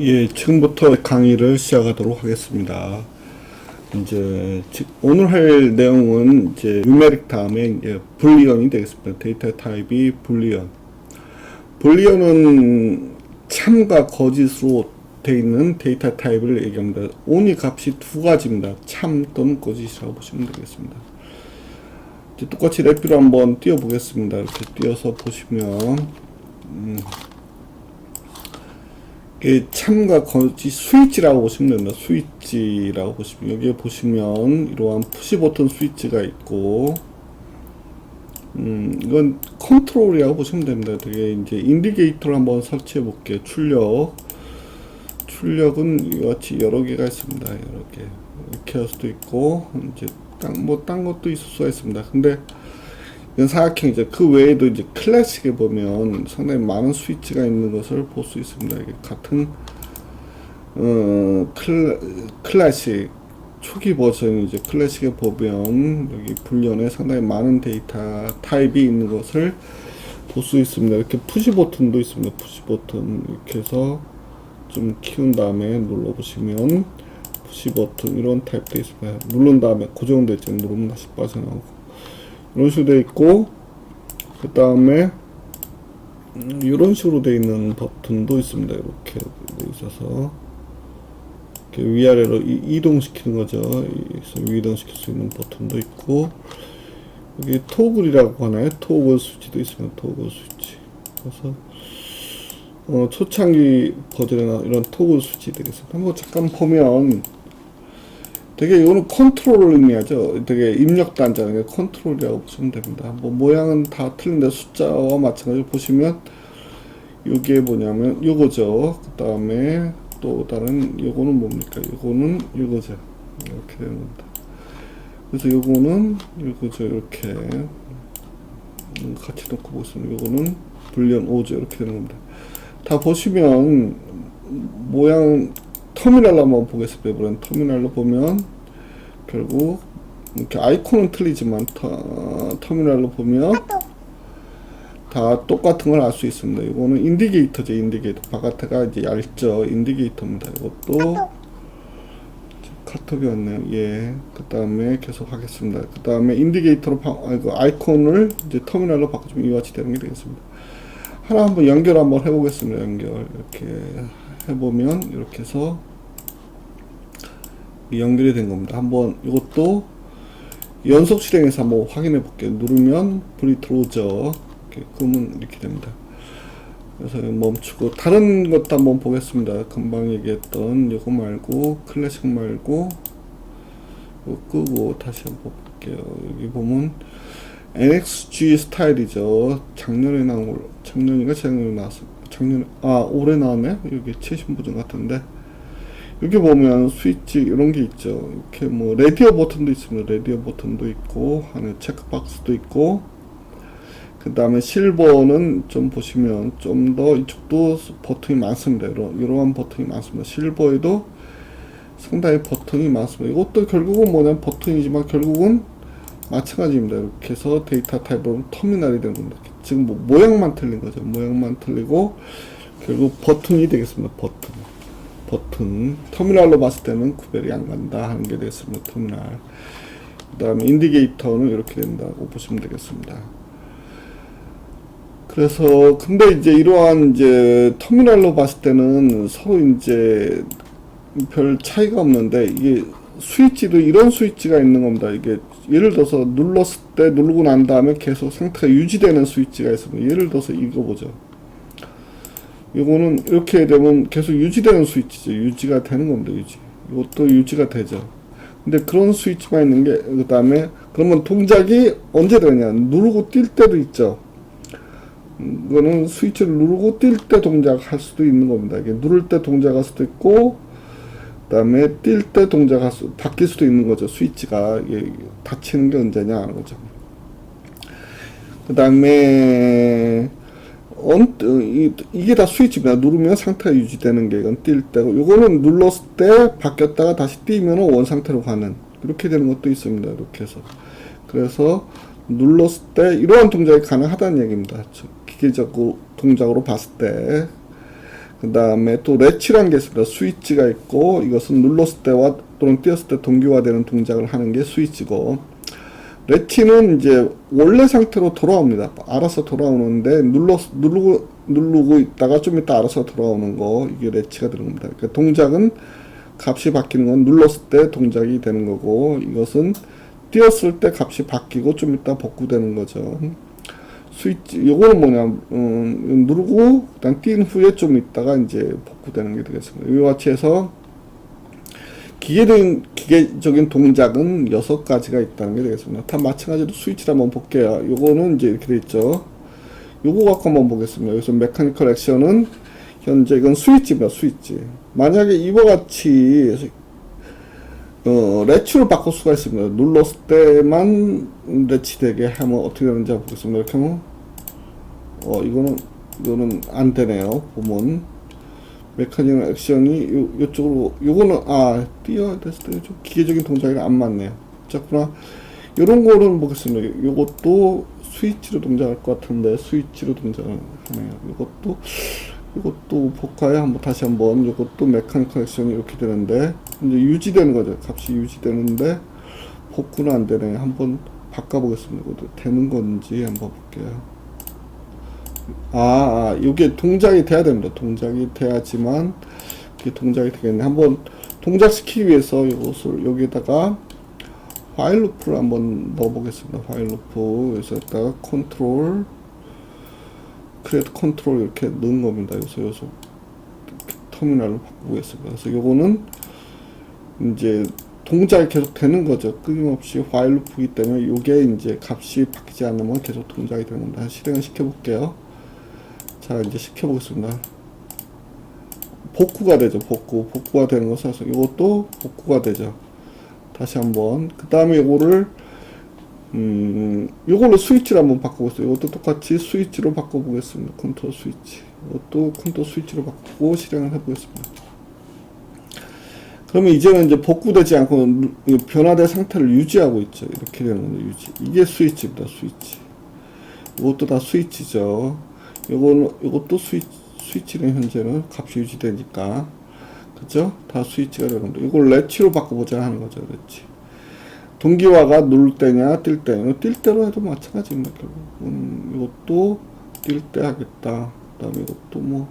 예, 지금부터 강의를 시작하도록 하겠습니다. 이제 지- 오늘 할 내용은 이제 유메릭 다음에 이제 불리언이 되겠습니다. 데이터 타입이 불리언. 불리언은 참과 거짓으로 되어 있는 데이터 타입을 얘기합니다. on이 값이 두 가지입니다. 참 또는 거짓이라고 보시면 되겠습니다. 똑같이 랩비로 한번 띄워보겠습니다. 이렇게 띄워서 보시면 이게 참과 거짓 스위치라고 보시면 됩니다. 스위치라고 보시면 여기에 보시면 이러한 푸시 버튼 스위치가 있고 음 이건 컨트롤이라고 보시면 됩니다. 되게 이제 인디게이터를 한번 설치해 볼게요. 출력 출력은 이와 같이 여러 개가 있습니다. 여러 개 이렇게 할 수도 있고 이제 딴 뭐 딴 것도 있을 수가 있습니다. 근데 이건 사각형이죠. 그 외에도 이제 클래식에 보면 상당히 많은 스위치가 있는 것을 볼 수 있습니다. 이게 같은 어 클, 클래식 초기 버전 이제 클래식에 보면 여기 불련에 상당히 많은 데이터 타입이 있는 것을 볼 수 있습니다. 이렇게 푸시 버튼도 있습니다. 푸시 버튼 이렇게 해서 좀 키운 다음에 눌러 보시면 푸시 버튼 이런 타입도 있습니다. 누른 다음에 고정되죠. 누르면 다시 빠져나오고 이런 식으로 돼 있고 그 다음에 이런 식으로 돼 있는 버튼도 있습니다. 이렇게 돼 있어서 이렇게 위아래로 이, 동시키는 거죠. 이동시킬 수 있는 버튼도 있고 여기 토글이라고 하나요? 토글 스위치도 있습니다. 토글 스위치. 그래서 어, 초창기 버전이나 이런 토글 스위치 되겠습니다. 한번 잠깐 보면 되게 이거는 컨트롤을 의미하죠. 되게 입력 단자는 컨트롤이라고 보시면 됩니다. 뭐 모양은 다 틀린데 숫자와 마찬가지로 보시면 이게 뭐냐면 요거죠. 그 다음에 또 다른 요거는 뭡니까? 요거는 요거죠. 이렇게 겁니다. 그래서 요거는 요거죠. 이렇게 음, 같이 놓고 보시면 요거는 불련 5죠. 이렇게 되는 겁니다. 다 보시면 모양 터미널로 한번 보겠습니다. 이번엔 터미널로 보면 결국 이렇게 아이콘은 틀리지만 터, 터미널로 보면 다 똑같은 걸 알 수 있습니다. 이거는 인디게이터죠. 인디게이터. 바깥에가 이제 얇죠. 인디게이터입니다. 이것도 카톡이 왔네요. 예. 그 다음에 계속 하겠습니다. 그 다음에 인디게이터로 바, 아, 그 아이콘을 이제 터미널로 바꿔주면 이와 같이 되는 게 되겠습니다. 하나 한번 연결 한번 해보겠습니다. 연결 이렇게 해보면 이렇게 해서 연결이 된 겁니다. 한번 이것도 연속 실행해서 한번 확인해 볼게요. 누르면 불이 들어오죠. 이렇게 끄면 이렇게 됩니다. 그래서 멈추고 다른 것도 한번 보겠습니다. 금방 얘기했던 이거 말고 클래식 말고 끄고 다시 한번 볼게요. 여기 보면 NXG 스타일이죠. 작년에 나온 걸 작년인가 작년에 나왔습니다. 작년에 아 올해 나왔네. 여기 최신 버전 같은데 여기 보면 스위치 이런 게 있죠. 이렇게 뭐 레디오 버튼도 있습니다. 레디오 버튼도 있고 안에 체크박스도 있고 그 다음에 실버는 좀 보시면 좀 더 이쪽도 버튼이 많습니다. 이런 이러한 버튼이 많습니다. 실버에도 상당히 버튼이 많습니다. 이것도 결국은 뭐냐면 버튼이지만 결국은 마찬가지입니다. 이렇게 해서 데이터 타입은 터미널이 되는 겁니다. 지금 뭐 모양만 틀린 거죠. 모양만 틀리고 결국 버튼이 되겠습니다. 버튼. 버튼. 터미널로 봤을 때는 구별이 안 간다 하는 게 되겠습니다. 터미널. 그 다음에 인디게이터는 이렇게 된다고 보시면 되겠습니다. 그래서 근데 이제 이러한 이제 터미널로 봤을 때는 서로 이제 별 차이가 없는데 이게 스위치도 이런 스위치가 있는 겁니다. 이게 예를 들어서 눌렀을 때 누르고 난 다음에 계속 상태가 유지되는 스위치가 있습니다. 예를 들어서 이거 보죠. 이거는 이렇게 되면 계속 유지되는 스위치죠. 유지가 되는 겁니다. 유지. 이것도 유지가 되죠. 근데 그런 스위치가 있는 게 그 다음에 그러면 동작이 언제 되냐? 누르고 뛸 때도 있죠. 음, 이거는 스위치를 누르고 뛸 때 동작할 수도 있는 겁니다. 이게 누를 때 동작할 수도 있고 그다음에 뛸 때 동작할 수 바뀔 수도 있는 거죠. 스위치가 이게 닫히는 게 언제냐 거죠. 그다음에 언, 어, 이, 이게 다 스위치입니다. 누르면 상태가 유지되는 게 이건 뛸 때고 요거는 눌렀을 때 바뀌었다가 다시 뛰면 원 상태로 가는 이렇게 되는 것도 있습니다. 이렇게 해서 그래서 눌렀을 때 이러한 동작이 가능하다는 얘기입니다. 저 기계적 동작으로 봤을 때 그 다음에 또 레치라는 게 있습니다. 스위치가 있고 이것은 눌렀을 때와 또는 띄었을 때 동기화되는 동작을 하는 게 스위치고 레치는 이제 원래 상태로 돌아옵니다. 알아서 돌아오는데 눌러 누르고 누르고 있다가 좀 이따 알아서 돌아오는 거 이게 레치가 되는 겁니다. 그러니까 동작은 값이 바뀌는 건 눌렀을 때 동작이 되는 거고 이것은 띄었을 때 값이 바뀌고 좀 이따 복구되는 거죠. 스위치 요거는 뭐냐 음, 누르고 일단 띈 후에 좀 있다가 이제 복구되는 게 되겠습니다. 이와 같이 해서 기계적인 기계적인 동작은 여섯 가지가 있다는 게 되겠습니다. 다 마찬가지로 스위치를 한번 볼게요. 요거는 이제 이렇게 돼 있죠. 요거 갖고 한번 보겠습니다. 여기서 메카니컬 액션은 현재 이건 스위치입니다. 스위치. 만약에 이와 같이 어, 레치로 바꿀 수가 있습니다. 눌렀을 때만 레치 되게 하면 어떻게 되는지 보겠습니다. 이렇게 하면 어 이거는 이거는 안 되네요. 보면 메카닉 액션이 요 요쪽으로 요거는 아 뛰어야 됐을 때 좀 기계적인 동작이 안 맞네요. 자꾸나 요런 거는 보겠습니다. 요것도 스위치로 동작할 것 같은데 스위치로 동작을 하네요. 요것도 이것도 복화에 한번 다시 한번 이것도 메카니컬 액션이 이렇게 되는데 이제 유지되는 거죠. 값이 유지되는데 복구는 안 되네. 한번 바꿔보겠습니다. 이것도 되는 건지 한번 볼게요. 아, 아 이게 동작이 돼야 됩니다. 동작이 돼야지만 이게 동작이 되겠네. 한번 동작시키기 위해서 이것을 여기다가 파일 루프를 한번 넣어보겠습니다. 파일 루프 여기서다가 컨트롤 크레이트 컨트롤 이렇게 넣은 겁니다. 여기서 여기서 터미널을 바꾸겠습니다. 그래서 요거는 이제 동작이 계속 되는 거죠. 끊임없이 loop이기 때문에 요게 이제 값이 바뀌지 않으면 계속 동작이 되는 겁니다. 실행을 시켜볼게요. 자, 이제 시켜보겠습니다. 복구가 되죠. 복구. 복구가 되는 것은 이것도 복구가 되죠. 다시 한번. 그 다음에 요거를 음, 요걸로 스위치를 한번 바꿔보겠습니다. 이것도 똑같이 스위치로 바꿔보겠습니다. 컨트롤 스위치. 이것도 컨트롤 스위치로 바꾸고 실행을 해보겠습니다. 그러면 이제는 이제 복구되지 않고 변화된 상태를 유지하고 있죠. 이렇게 되는 거죠. 유지. 이게 스위치입니다. 스위치. 이것도 다 스위치죠. 요거는, 요것도 스위치, 스위치는 현재는 값이 유지되니까. 그죠? 다 스위치가 되는 겁니다. 이걸 레치로 바꿔보자 하는 거죠. 레치. 동기화가 누를 때냐 뛸 때냐 뛸 때로 해도 마찬가지입니다 결국 음, 이것도 뛸 때 하겠다 그 다음에 이것도 뭐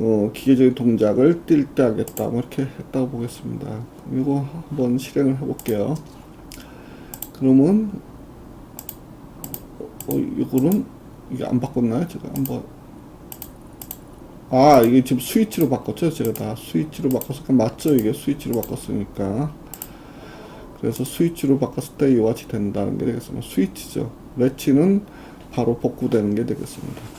어, 기계적인 동작을 뛸 때 하겠다. 뭐 이렇게 했다고 보겠습니다. 이거 한번 실행을 해 볼게요. 그러면 어, 이거는 이게 안 바꿨나요? 제가 한번. 아 이게 지금 스위치로 바꿨죠? 제가 다 스위치로 바꿨으니까 맞죠? 이게 스위치로 바꿨으니까. 그래서 스위치로 바꿨을 때 이와 같이 된다는 게 되겠습니다. 스위치죠. 레치는 바로 복구되는 게 되겠습니다.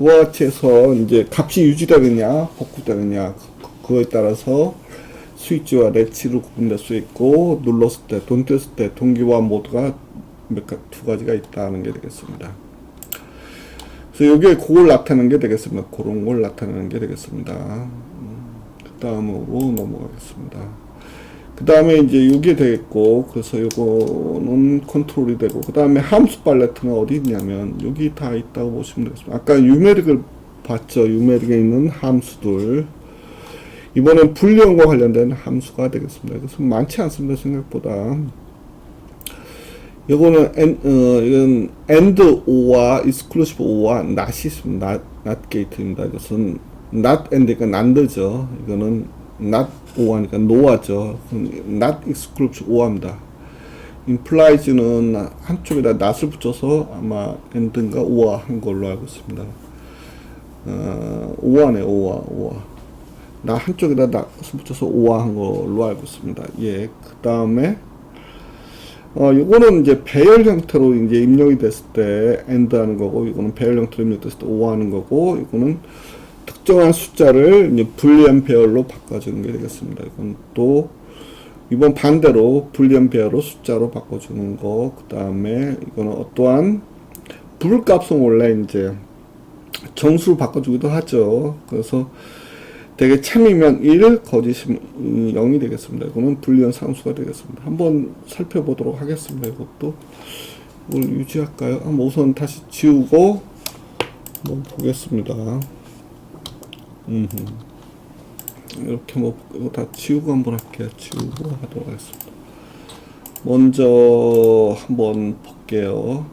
그와 같이 해서 이제 값이 유지되느냐 복구되느냐 그- 그거에 따라서 스위치와 레치로 구분될 수 있고 눌렀을 때, 돈 뗐을 때 동기화 모드가 몇 가, 두 가지가 있다는 게 되겠습니다. 그래서 여기에 그걸 나타내는 게 되겠습니다. 그런 걸 나타내는 게 되겠습니다. 음, 그 다음으로 넘어가겠습니다. 그 다음에 이제 이게 되겠고 그래서 요거는 컨트롤이 되고 그 다음에 함수 팔레트는 어디 있냐면 여기 다 있다고 보시면 되겠습니다. 아까 유메릭을 봤죠? 유메릭에 있는 함수들. 이번엔 불리언과 관련된 함수가 되겠습니다. 그래서 많지 않습니다 생각보다. 요거는 n, 어, 이건 and o와 exclusive not이 있습니다. Not, not gate입니다. 이것은 not and가 난드죠. 이거는 not 오하니까 노하죠. not exclusive 오합니다. implies는 한쪽에다 not을 붙여서 아마 and인가 오화 한 걸로 알고 있습니다. 어, 오화네 오화 오화. 나 한쪽에다 not을 붙여서 오화 한 걸로 알고 있습니다. 예, 그 다음에 어, 요거는 이제 배열 형태로 이제 입력이 됐을 때 and 하는 거고, 이거는 배열 형태로 입력됐을 때 O 하는 거고, 이거는 특정한 숫자를 이제 불리한 배열로 바꿔주는 게 되겠습니다. 이건 또 이번 반대로 불리한 배열로 숫자로 바꿔주는 거. 그 다음에 이거는 어떠한 불값은 원래 이제 정수로 바꿔주기도 하죠. 그래서 되게 참이면 1, 거짓이면 0이 되겠습니다. 이거는 불리한 상수가 되겠습니다. 한번 살펴보도록 하겠습니다. 이것도 이걸 유지할까요? 한번 우선 다시 지우고 한번 보겠습니다. 음. 이렇게 뭐 이거 다 지우고 한번 할게요. 지우고 하도록 하겠습니다. 먼저 한번 볼게요.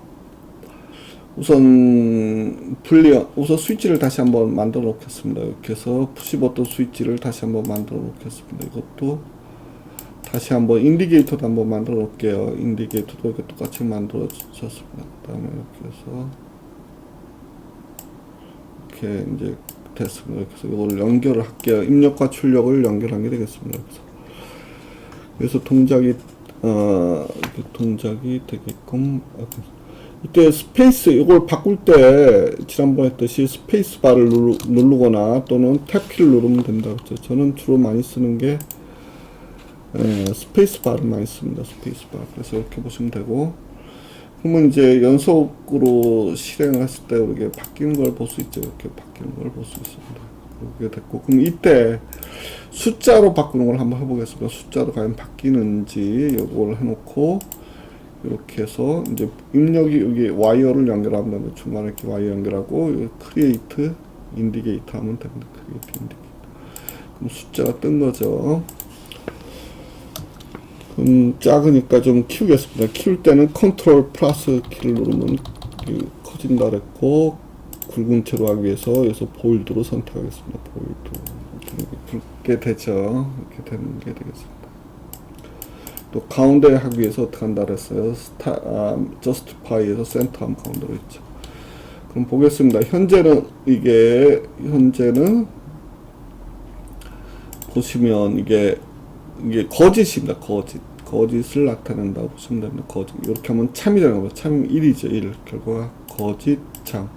우선 분리 우선 스위치를 다시 한번 만들어 놓겠습니다. 이렇게 해서 푸시 버튼 스위치를 다시 한번 만들어 놓겠습니다. 이것도 다시 한번 인디게이터도 한번 만들어 놓을게요. 인디게이터도 이렇게 똑같이 만들어 졌습니다. 그 다음에 이렇게 해서 이렇게 이제 됐습니다. 그래서 이걸 연결을 할게요. 입력과 출력을 연결한 게 되겠습니다. 그래서 그래서 동작이 어 이렇게 동작이 되게끔 이렇게. 이때 스페이스 이걸 바꿀 때 지난번에 했듯이 스페이스 바를 누르, 누르거나 또는 탭키를 누르면 된다 그랬죠. 저는 주로 많이 쓰는 게 예, 스페이스 바를 많이 씁니다. 스페이스 바. 그래서 이렇게 보시면 되고 그러면 이제 연속으로 실행을 했을 때 이렇게 바뀌는 걸볼 수 있죠. 이렇게 바뀌는 걸볼 수 있습니다. 그렇게 됐고 그럼 이때 숫자로 바꾸는 걸 한번 해보겠습니다. 숫자로 과연 바뀌는지 이걸 해놓고 이렇게 해서 이제 입력이 여기 와이어를 연결하면 되는데 중간에 이렇게 와이어 연결하고 크리에이트 인디게이터 하면 됩니다. 크리에이트 인디게이터. 그럼 숫자가 뜬 거죠. 음, 작으니까 좀 키우겠습니다. 키울 때는 컨트롤 플러스 키를 누르면 이게 커진다 그랬고 굵은 채로 하기 위해서 여기서 볼드로 선택하겠습니다. 볼드 굵게 되죠. 이렇게 되는 게 되겠습니다. 또 가운데 하기 위해서 어떻게 한다 그랬어요? 스타, 아, 저스티파이에서 센터 하면 가운데로 있죠. 그럼 보겠습니다. 현재는 이게 현재는 보시면 이게 이게 거짓입니다. 거짓. 거짓을 나타낸다고 보시면 됩니다. 거짓. 이렇게 하면 참이 되는 거죠. 참 1이죠. 1. 결과가 거짓, 참.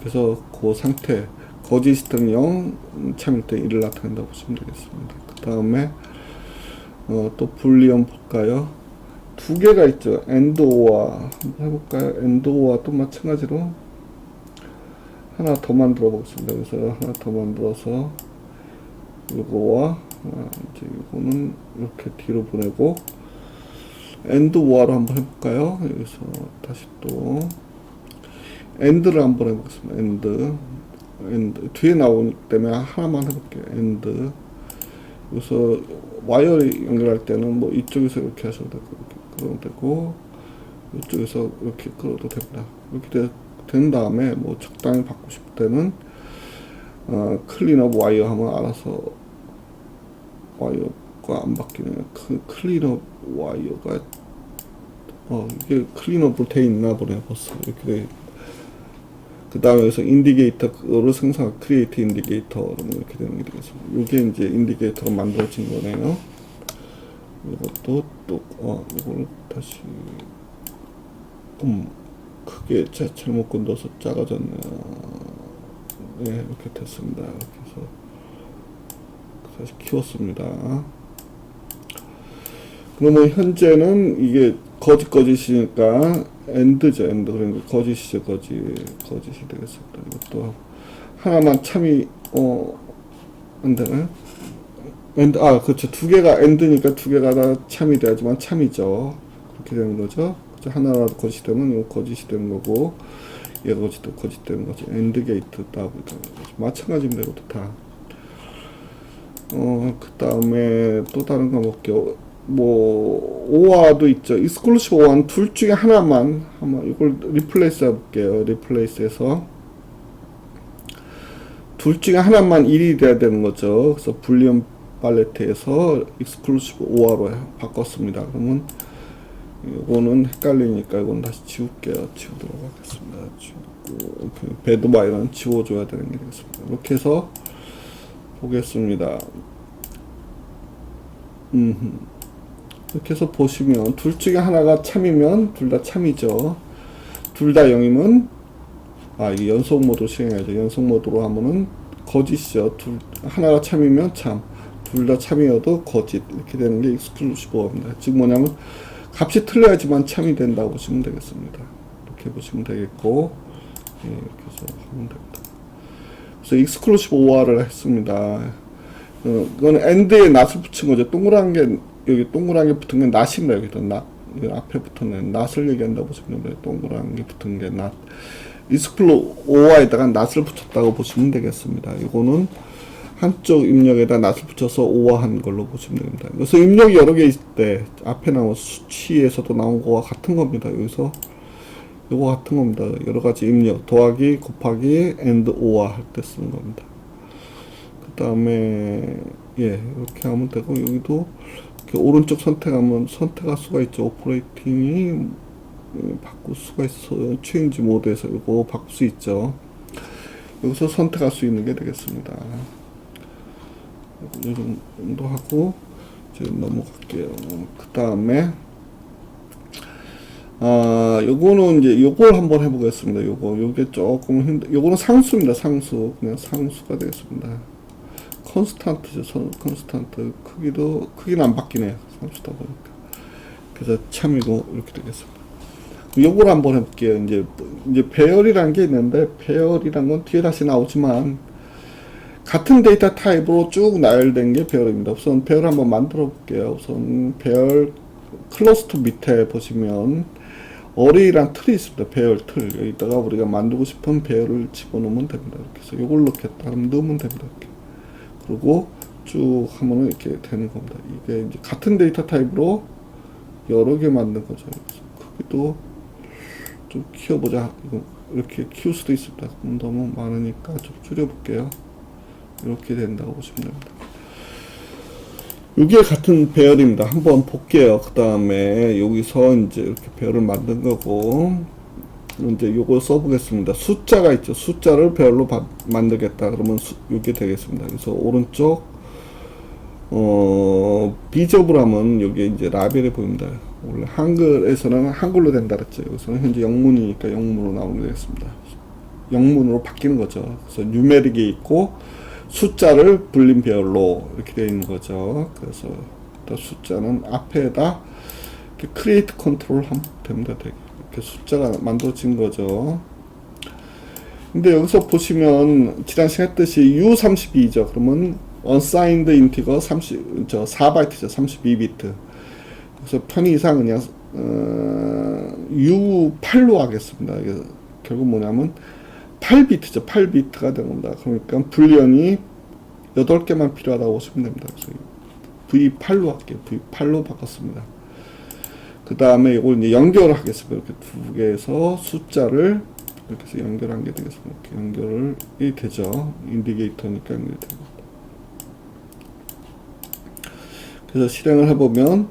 그래서 그 상태. 거짓일 때는 0, 참일 때 1을 나타낸다고 보시면 되겠습니다. 그 다음에 어, 또 불리언 볼까요? 두 개가 있죠. 엔드오와 한번 해볼까요? 엔드오와 또 마찬가지로 하나 더 만들어 보겠습니다. 그래서 하나 더 만들어서 이거와 아, 이제 이거는 이렇게 뒤로 보내고 엔드 오아로 한번 해볼까요? 여기서 다시 또 엔드를 한번 해보겠습니다. 엔드 엔드 뒤에 나오기 때문에 하나만 해볼게요. 엔드 여기서 와이어 연결할 때는 뭐 이쪽에서 이렇게 하셔도 되고 이렇게 되고 이쪽에서 이렇게 끌어도 됩니다. 이렇게 되, 된 다음에 뭐 적당히 받고 싶을 때는 어, 클린업 와이어 하면 알아서 와이어가 안 바뀌네요. 그 클린업 와이어가 어 이게 클린업으로 돼 있나 보네 벌써 이렇게 돼. 그 다음에 여기서 인디게이터로 생성 크리에이트 인디게이터 이렇게 되는 게 되겠습니다. 이게 이제 인디게이터가 만들어진 거네요. 이것도 또어 이걸 다시 음 크게 자, 잘못 건너서 작아졌네요. 네 이렇게 됐습니다. 이렇게 다시 키웠습니다. 그러면 현재는 이게 거짓 거짓이니까 엔드죠 엔드 그러니까 거짓이죠 거짓 거짓이 되겠습니다. 이것도 하나만 참이 어 엔드네 엔드 아 그렇죠 두 개가 엔드니까 두 개가 다 참이 돼야지만 참이죠 그렇게 되는 거죠. 그렇죠? 하나라도 거짓이 되면 이거 거짓이 되는 거고 얘가 거짓도 거짓 되는 거죠. 엔드 게이트 따고 마찬가지입니다. 이것도 다. 어, 그 다음에 또 다른 거 볼게요. 뭐, 오화도 있죠. 익스클루시브 오화는 둘 중에 하나만, 한번 이걸 리플레이스 해볼게요. 리플레이스해서. 둘 중에 하나만 1이 돼야 되는 거죠. 그래서 불리언 팔레트에서 익스클루시브 오화로 바꿨습니다. 그러면 이거는 헷갈리니까 이건 다시 지울게요. 지우도록 하겠습니다. 지우고, 그 배드 바이는 지워줘야 되는 게 되겠습니다. 이렇게 해서 보겠습니다. 음, 이렇게 해서 보시면 둘 중에 하나가 참이면 둘 다 참이죠. 둘 다 0이면 아 이게 연속 모드 실행해야죠. 연속 모드로 하면은 거짓이죠. 둘 하나가 참이면 참, 둘 다 참이어도 거짓 이렇게 되는 게 익스클루시브입니다. 즉 뭐냐면 값이 틀려야지만 참이 된다고 보시면 되겠습니다. 이렇게 보시면 되겠고 예, 이렇게 해서 하면 됩니다. 그래서 익스클루시브 OR을 했습니다. 어, 이건 엔드에 낫을 붙인 거죠. 동그란 게 여기 동그란 게 붙은 게 낫입니다. 여기다 낫 여기 앞에 붙은 낫 낫을 얘기한다고 보시면 됩니다. 동그란 게 붙은 게 낫. 리스플로 OR에다가 낫을 붙였다고 보시면 되겠습니다. 이거는 한쪽 입력에다 낫을 붙여서 오화한 걸로 보시면 됩니다. 그래서 입력이 여러 개 있을 때 앞에 나온 수치에서도 나온 거와 같은 겁니다. 여기서 이거 같은 겁니다. 여러 가지 입력 더하기 곱하기 and or 할 때 쓰는 겁니다. 그 다음에 예 이렇게 하면 되고 여기도 이렇게 오른쪽 선택하면 선택할 수가 있죠. 오퍼레이팅이 음, 바꿀 수가 있어요. 체인지 모드에서 이거 바꿀 수 있죠. 여기서 선택할 수 있는 게 되겠습니다. 이 정도 하고 이제 넘어갈게요. 그 다음에 아 요거는 이제 요걸 한번 해보겠습니다. 요거 요게 조금 힘들. 요거는 상수입니다. 상수 그냥 상수가 되겠습니다. 컨스탄트죠. 선- 컨스탄트 크기도 크기는 안 바뀌네요. 상수다 보니까. 그래서 참이고 이렇게 되겠습니다. 요걸 한번 해볼게요. 이제 이제 배열이라는 게 있는데 배열이란 건 뒤에 다시 나오지만 같은 데이터 타입으로 쭉 나열된 게 배열입니다. 우선 배열 한번 만들어 볼게요. 우선 배열 클러스터 밑에 보시면 어레이란 틀이 있습니다. 배열 틀. 여기다가 우리가 만들고 싶은 배열을 집어넣으면 됩니다. 이렇게 해서 이걸 넣겠다 하면 넣으면 됩니다. 이렇게. 그리고 쭉 하면은 이렇게 되는 겁니다. 이게 이제 같은 데이터 타입으로 여러 개 만든 거죠. 크기도 좀 키워보자. 이렇게 키울 수도 있습니다. 너무 많으니까 좀 줄여볼게요. 이렇게 된다고 보시면 됩니다. 이게 같은 배열입니다. 한번 볼게요. 그 다음에 여기서 이제 이렇게 배열을 만든 거고, 이제 요거 써보겠습니다. 숫자가 있죠. 숫자를 배열로 바- 만들겠다. 그러면 수, 이게 되겠습니다. 그래서 오른쪽, 어, 비접을 하면 여기 이제 라벨이 보입니다. 원래 한글에서는 한글로 된다 그랬죠. 여기서는 현재 영문이니까 영문으로 나오는 게 되겠습니다. 영문으로 바뀌는 거죠. 그래서 뉴메릭이 있고, 숫자를 배열로 이렇게 되어 있는 거죠. 그래서 숫자는 앞에다 크리에이트 컨트롤 하면 됩니다. 이렇게 숫자가 만들어진 거죠. 근데 여기서 보시면 지난 시간 했듯이 U32죠. 그러면 unsigned integer 30, 저 4바이트죠. 32비트. 그래서 편의상 그냥 어, U8로 하겠습니다. 결국 뭐냐면 8비트죠. 8비트가 되는 겁니다. 그러니까 불리언이 8개만 필요하다고 보시면 됩니다. 그래서 V8로 할게요. V8로 바꿨습니다. 그 다음에 이걸 이제 연결을 하겠습니다. 이렇게 두 개에서 숫자를 이렇게 해서 연결한 게 되겠습니다. 이렇게 연결이 되죠. 인디게이터니까 연결이 되고. 그래서 실행을 해보면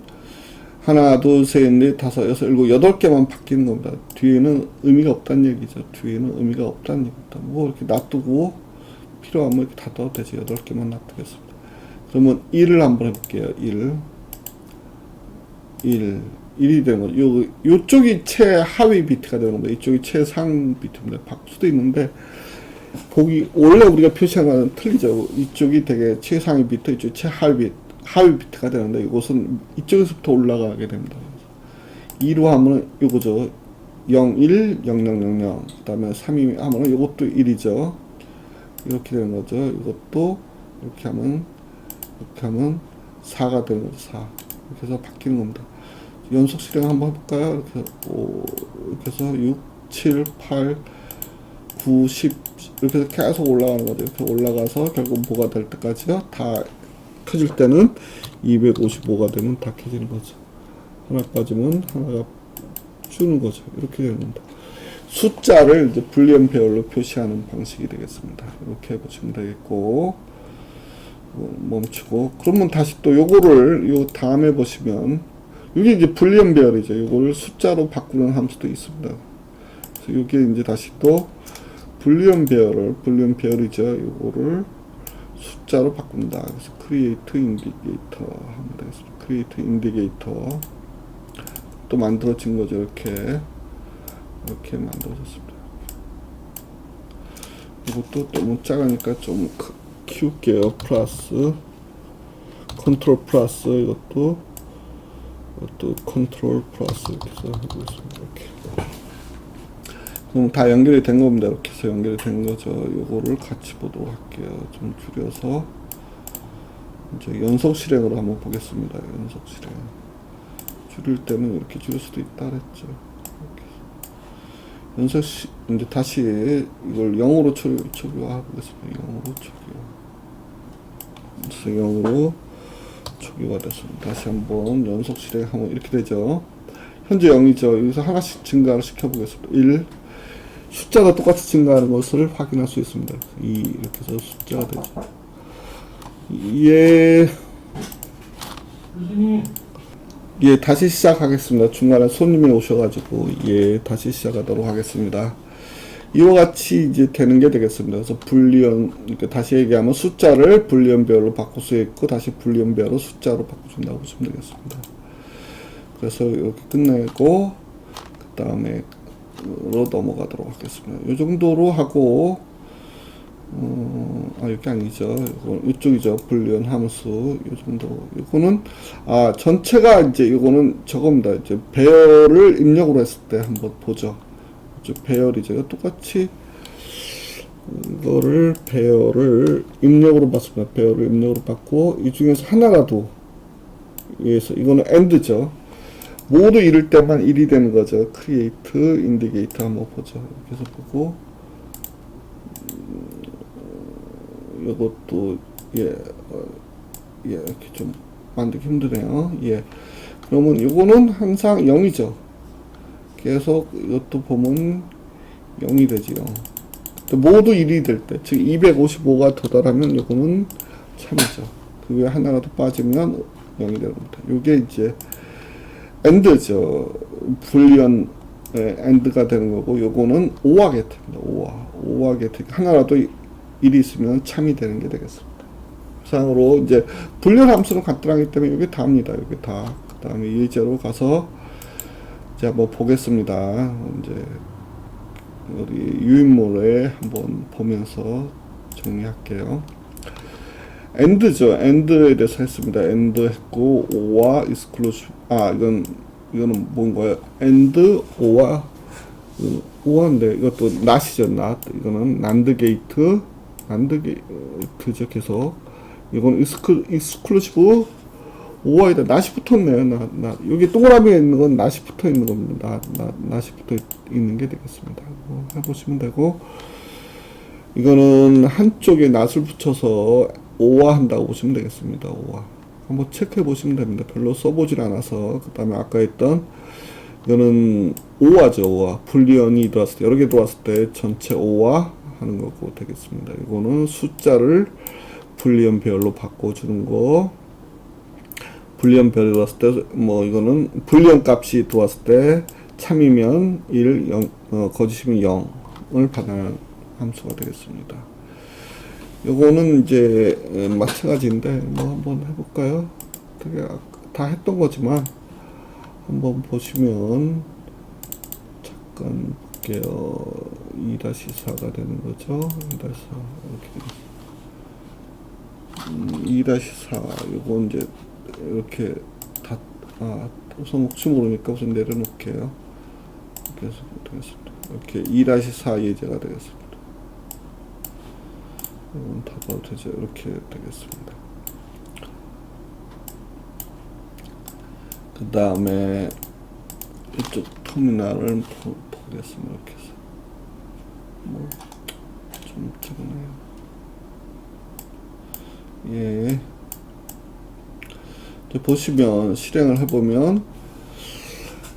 하나, 둘, 셋, 넷, 다섯, 여섯, 일곱, 여덟 개만 바뀌는 겁니다. 뒤에는 의미가 없다는 얘기죠. 뒤에는 의미가 없다는 얘기입니다. 뭐 이렇게 놔두고 필요하면 이렇게 닫아도 되지. 여덟 개만 놔두겠습니다. 그러면 1을 한번 해볼게요. 1. 1. 1이 되는. 요, 요쪽이 최하위 비트가 되는 겁니다. 이쪽이 최상 비트입니다. 바꿀 수도 있는데, 보기, 원래 우리가 표시한 거는 틀리죠. 이쪽이 되게 최상위 비트, 이쪽이 최하위 비트. 하위 비트가 되는데 이것은 이쪽에서부터 올라가게 됩니다. 2로 하면은 이거죠. 0, 1, 0, 0, 0, 0. 그 다음에 3, 2 하면은 이것도 1이죠. 이렇게 되는 거죠. 이것도 이렇게 하면, 이렇게 하면 4가 되는 거죠. 4. 이렇게 해서 바뀌는 겁니다. 연속 실행 한번 해볼까요? 이렇게, 5, 이렇게 해서 6, 7, 8, 9, 10. 이렇게 해서 계속 올라가는 거죠. 이렇게 올라가서 결국 뭐가 될 때까지요? 다 켜질 때는 255가 되면 다 켜지는 거죠. 하나 빠지면 하나가 주는 거죠. 이렇게 겁니다. 숫자를 이제 불리언 배열로 표시하는 방식이 되겠습니다. 이렇게 보시면 되겠고 뭐 멈추고 그러면 다시 또 요거를 요 다음에 보시면 이게 이제 불리언 배열이죠. 요거를 숫자로 바꾸는 함수도 있습니다. 그래서 이게 이제 다시 또 불리언 배열을 불리언 배열이죠. 요거를 숫자로 바꾼다. 그래서 create indicator 하면 되겠습니다. create indicator 또 만들어진 거죠. 이렇게 이렇게 만들어졌습니다. 이것도 너무 작으니까 좀 크- 키울게요. 플러스 컨트롤 플러스 이것도 이것도 컨트롤 플러스 이렇게 해서 해보겠습니다. 이렇게. 그럼 다 연결이 된 겁니다. 이렇게 해서 연결이 된 거죠. 요거를 같이 보도록 할게요. 좀 줄여서 이제 연속 실행으로 한번 보겠습니다. 연속 실행. 줄일 때는 이렇게 줄일 수도 있다 그랬죠. 연속 시, 이제 다시 이걸 0으로 초, 초기화 하겠습니다. 0으로 초기화. 그래서 0으로 초기화 됐습니다. 다시 한번 연속 실행하면 이렇게 되죠. 현재 0이죠. 여기서 하나씩 증가를 시켜보겠습니다. 1. 숫자가 똑같이 증가하는 것을 확인할 수 있습니다. 2. 이렇게 해서 숫자가 되죠. 예. 예, 다시 시작하겠습니다. 중간에 손님이 오셔가지고, 예, 다시 시작하도록 하겠습니다. 이와 같이 이제 되는 게 되겠습니다. 그래서 불리언, 그러니까 다시 얘기하면 숫자를 불리언별로 바꿀 수 있고, 다시 불리언별로 숫자로 바꿔준다고 보시면 되겠습니다. 그래서 이렇게 끝내고, 그 다음에, 로 넘어가도록 하겠습니다. 이 정도로 하고, 어, 아, 이게 아니죠. 이거, 이쪽이죠. 불리언 함수. 이 정도. 이거는, 아, 전체가 이제, 이거는 저겁니다. 이제, 배열을 입력으로 했을 때 한번 보죠. 이쪽 배열이죠. 똑같이, 이거를, 배열을 입력으로 봤습니다. 배열을 입력으로 봤고, 이 중에서 하나라도, 위에서, 이거는 AND죠. 모두 이럴 때만 1이 되는 거죠. create, indicate 한번 보죠. 해서 보고, 이것도 예, 어, 예 이렇게 좀 만들기 힘드네요. 예, 그러면 이거는 항상 0이죠. 계속 이것도 보면 0이 되지요. 모두 1이 될 때, 즉 255가 도달하면 이거는 참이죠. 그 외에 하나라도 빠지면 0이 되는 겁니다. 이게 이제 엔드죠. 불리언 엔드가 되는 거고, 요거는 오화 게트입니다. 오화. 오화 게트. 하나라도 일이 있으면 참이 되는 게 되겠습니다. 상으로 이제 불련 함수는 간단하기 때문에 이게 다입니다. 이게 다. 그 다음에 예제로 가서 이제 한번 보겠습니다. 이제 우리 유인물에 한번 보면서 정리할게요. 엔드죠. 엔드에 대해서 했습니다. 엔드 했고 오와 익스클루시브 아 이건 이거는 뭔가요? 엔드 오와 오한데 이것도 낫이죠. 낫 이거는 난드 게이트 난드 게이트죠. 계속 이건 익스클 익스클루시브 오와이다 낫이 붙었네요. 나, 나 여기 동그라미에 있는 건 낫이 붙어 있는 겁니다. 나, 나, 낫이 붙어 있는 게 되겠습니다. 뭐 해보시면 되고 이거는 한쪽에 낫을 붙여서 오화 한다고 보시면 되겠습니다. 오화. 한번 체크해 보시면 됩니다. 별로 써보질 않아서. 그 다음에 아까 했던, 이거는 오화죠, 오화. 불리언이 들어왔을 때, 여러 개 들어왔을 때 전체 오화 하는 거고 되겠습니다. 이거는 숫자를 불리언 배열로 바꿔주는 거. 불리언 배열이 들어왔을 때, 뭐, 이거는 불리언 값이 들어왔을 때 참이면 1, 0, 어, 거짓이면 0을 받아내는 함수가 되겠습니다. 요거는 이제 어, 마찬가지인데 뭐 한번 해볼까요? 되게 아- 다 했던 거지만 한번 보시면 잠깐 볼게요. 2-4가 되는 거죠. 2-4 이렇게 음, 2-4 요거 이제 이렇게 다 아, 우선 혹시 모르니까 우선 내려놓을게요. 이렇게 2-4 예제가 되겠습니다. 이건 다 봐도 되죠. 이렇게 되겠습니다. 그 다음에 이쪽 터미널을 보, 보겠습니다. 이렇게 해서 뭐좀 적네요. 예. 보시면 실행을 해보면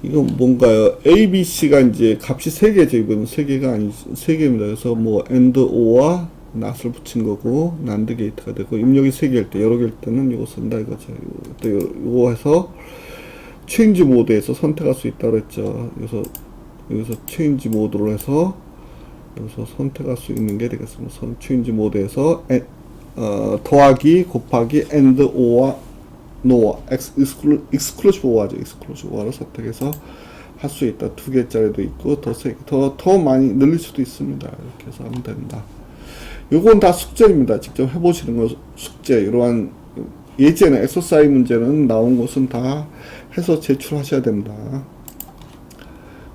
이건 뭔가요? A, B, C가 이제 값이 세 개죠. 이건 세 개가 아니 세 개입니다. 그래서 뭐 AND O와 낫을 붙인 거고 난드 게이트가 되고 입력이 세 개일 때 여러 개일 때는 이거 쓴다 이거죠. 이거, 또 요- 요거 해서 체인지 모드에서 선택할 수 있다고 했죠. 그래서 여기서 체인지 모드로 해서 여기서 선택할 수 있는 게 되겠습니다. 선 체인지 모드에서 에, 어, 더하기 곱하기 and o와 no 익스클루 익스클루시브 오화죠. 익스클루시브 오화를 선택해서 할 수 있다. 두 개짜리도 있고 더더더 더 많이 늘릴 수도 있습니다. 이렇게 해서 하면 된다. 요건 다 숙제입니다. 직접 해보시는 거 숙제. 이러한 예제는 엑서사이 문제는 나온 것은 다 해서 제출하셔야 됩니다.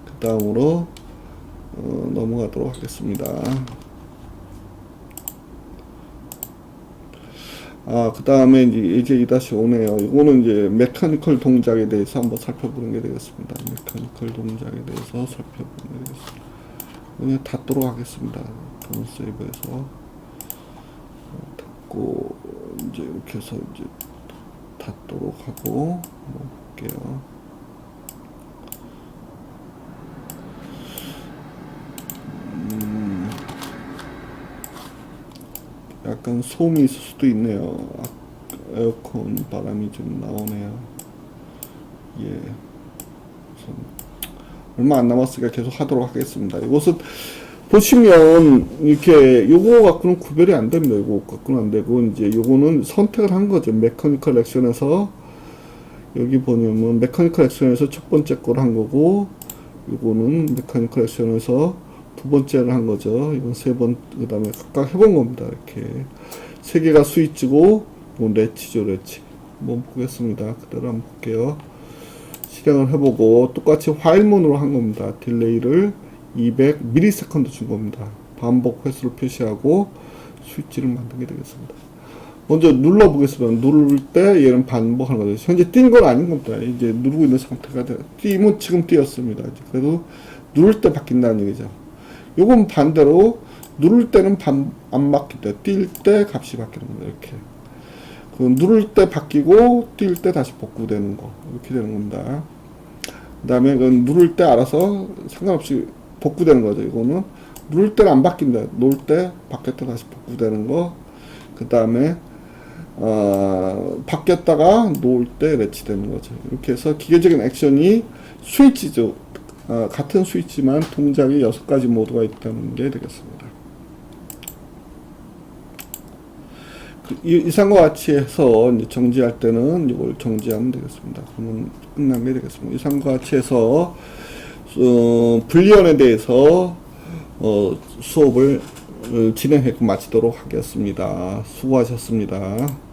그 다음으로 어, 넘어가도록 하겠습니다. 아, 그 다음에 이제 예제 2-5네요. 이거는 이제 메카니컬 동작에 대해서 한번 살펴보는 게 되겠습니다. 메카니컬 동작에 대해서 살펴보는 게 되겠습니다. 그냥 닫도록 하겠습니다. 돈 세이브해서 어, 닫고 이제 이렇게 해서 이제 닫도록 하고 볼게요. 음, 약간 소음이 있을 수도 있네요. 아, 에어컨 바람이 좀 나오네요. 예. 얼마 안 남았으니까 계속 하도록 하겠습니다. 이것은 보시면 이렇게 요거 갖고는 구별이 안 됩니다. 요거 갖고는 안 되고 이제 요거는 선택을 한 거죠. 메커니컬 액션에서 여기 보면 메커니컬 액션에서 첫 번째 걸 한 거고 요거는 메커니컬 액션에서 두 번째를 한 거죠. 이건 세 번 그 다음에 각각 해본 겁니다. 이렇게 세 개가 스위치고 이건 레치죠, 레치. 한번 보겠습니다. 그대로 한번 볼게요. 실행을 해보고 똑같이 화일문으로 한 겁니다. 딜레이를 200 미리세컨드 준 겁니다. 반복 횟수를 표시하고 스위치를 만들게 되겠습니다. 먼저 눌러 보겠습니다. 누를 때 얘는 반복하는 거죠. 현재 뛴 건 아닌 겁니다. 이제 누르고 있는 상태가 돼. 뛰면 지금 뛰었습니다. 그래도 누를 때 바뀐다는 얘기죠. 요건 반대로 누를 때는 반, 안 바뀐다. 뛸 때 값이 바뀌는 겁니다. 이렇게. 그 누를 때 바뀌고 뛸 때 다시 복구되는 거 이렇게 되는 겁니다. 그 다음에 그 누를 때 알아서 상관없이 복구되는 거죠. 이거는 누를 때는 안 바뀐다. 놓을 때 바뀌었다 다시 복구되는 거. 그 다음에 어, 바뀌었다가 놓을 때 레치되는 거죠. 이렇게 해서 기계적인 액션이 스위치죠. 어, 같은 스위치만 동작이 여섯 가지 모드가 있다는 게 되겠습니다. 그 이- 이상과 같이 해서 정지할 때는 이걸 정지하면 되겠습니다. 그러면 끝난 게 되겠습니다. 이상과 같이 해서 어, 불리언에 대해서 어, 수업을 어, 진행해 마치도록 하겠습니다. 수고하셨습니다.